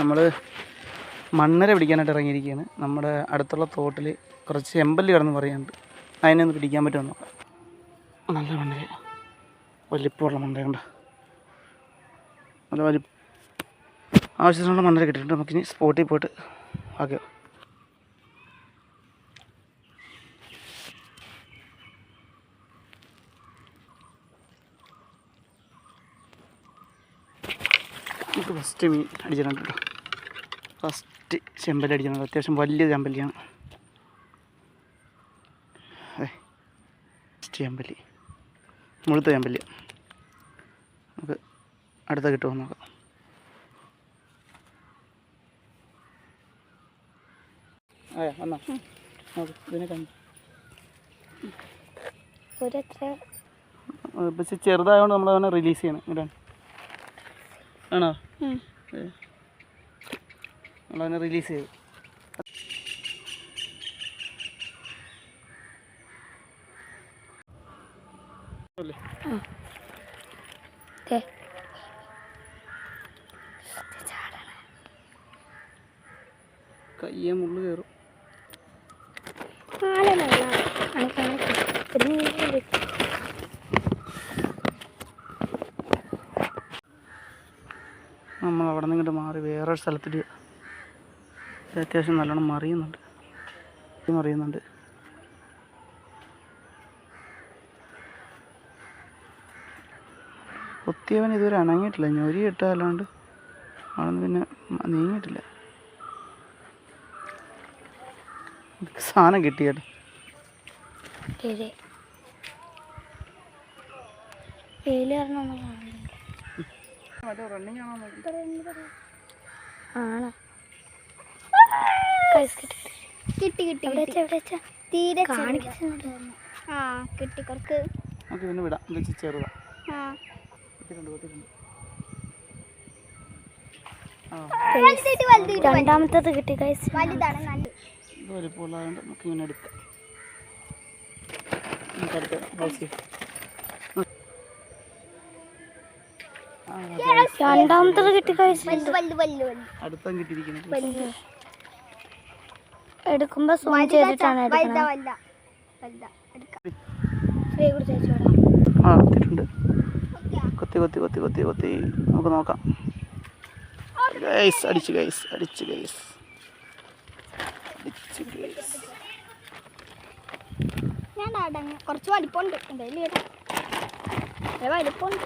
നമ്മൾ മണ്ണര പിടിക്കാനായിട്ട് ഇറങ്ങിയിരിക്കുകയാണ്. നമ്മുടെ അടുത്തുള്ള തോട്ടിൽ കുറച്ച് എമ്പല്ല് കിടന്ന് പറയുന്നുണ്ട്. അതിനെ ഒന്ന് പിടിക്കാൻ പറ്റുമെന്ന് നല്ല മണ്ണര. വലിപ്പമുള്ള മണ്ണരയുണ്ട് നല്ല വലിപ്പം ആവശ്യത്തിനുള്ള മണ്ണര കിട്ടിയിട്ടുണ്ട്. നമുക്കിനി സ്പോട്ടിൽ പോയിട്ട് ഓക്കെ നമുക്ക് ഫസ്റ്റ് മീൻ അടിച്ചിട്ടുണ്ട് കേട്ടോ. ഫസ്റ്റ് ചെമ്പല്ലി അടിച്ചിട്ടുണ്ട് അത്യാവശ്യം വലിയ ചെമ്പല്ലിയാണ്. അതെ ഫസ്റ്റ് ചെമ്പല്ലി. മുഴുത്ത ചെമ്പല്ലി. നമുക്ക് അടുത്ത കിട്ടുമോ നോക്കാം. അതെ വന്നോ. നോക്ക് ഇതിനെ കണ്ടു. ചെറുതായതുകൊണ്ട് നമ്മൾ അവനെ റിലീസ് ചെയ്യണം. ഇടാൻ ആണോ? നമ്മളവനെ റിലീസ് ചെയ്തു. കയ്യെ മുള്ളു കയറും അനക്ക് അനക്ക് ഒരു മീൻ കിട്ടി. നമ്മൾ അവിടെ നിന്ന് ഇങ്ങോട്ട് മാറി വേറൊരു സ്ഥലത്തിൽ അത്യാവശ്യം നല്ലോണം മറിയുന്നുണ്ട്. മറിയുന്നുണ്ട്. കുത്തിയവൻ ഇതുവരെ അണങ്ങിയിട്ടില്ല ഞൊരി ഇട്ടല്ലാണ്ട് അവിടെ പിന്നെ നീങ്ങിയിട്ടില്ല. സാധനം കിട്ടിയത് ശരി. വെയിൽ കാരണം ആണോ കിട്ടി. കിട്ടി കിട്ടി തീരെ ആ കിട്ടി കുറച്ച് നമുക്ക് പിന്നെ വിടാം. ചെറുതാ. രണ്ടാമത്തത് കിട്ടി വലിപ്പമുള്ളതുകൊണ്ട് നമുക്ക് ഇങ്ങനെ എടുക്കാം. നമുക്ക് അടുത്ത ഹൗസ് രണ്ടാമത്തത് കിട്ടി അടുത്തം എടുക്കുമ്പോ സൂം ചെയ്തിട്ടാണ് ആ എത്തിയിട്ടുണ്ട് കൊത്തി കൊത്തി കൊത്തി കൊത്തി കൊത്തി. നമുക്ക് നോക്കാം. ഗൈസ് അടിച്ച് ഗൈസ് അടിച്ച് ഗൈസ് അടിച്ച് ഗൈസ് ഞാൻ കുറച്ച് വലിപ്പമുണ്ട്. എന്തായാലും വലിപ്പമുണ്ട്.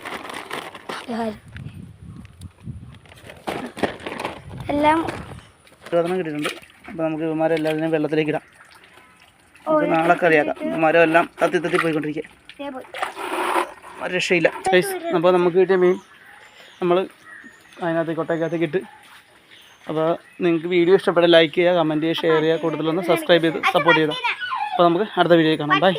എല്ലാം പ്രചോദനം കിട്ടിയിട്ടുണ്ട്. അപ്പോൾ നമുക്ക് ഇവന്മാരെ എല്ലാവരും വെള്ളത്തിലേക്ക് ഇടാം. നമുക്ക് നാളെ കറിയാക്കാം ഇവന്മാരും എല്ലാം തത്തി തത്തി പോയിക്കൊണ്ടിരിക്കുക. രക്ഷയില്ല. അപ്പോൾ നമുക്ക് കിട്ടിയ മീൻ നമ്മൾ അതിനകത്ത് കൊട്ടയ്ക്കകത്തേക്ക് ഇട്ട്. അപ്പോൾ നിങ്ങൾക്ക് വീഡിയോ ഇഷ്ടപ്പെട്ട ലൈക്ക് ചെയ്യുക കമന്റ് ചെയ്യുക ഷെയർ ചെയ്യുക കൂടുതലൊന്ന് സബ്സ്ക്രൈബ് ചെയ്ത് സപ്പോർട്ട് ചെയ്താൽ അപ്പോൾ നമുക്ക് അടുത്ത വീഡിയോ കാണാം. ബൈ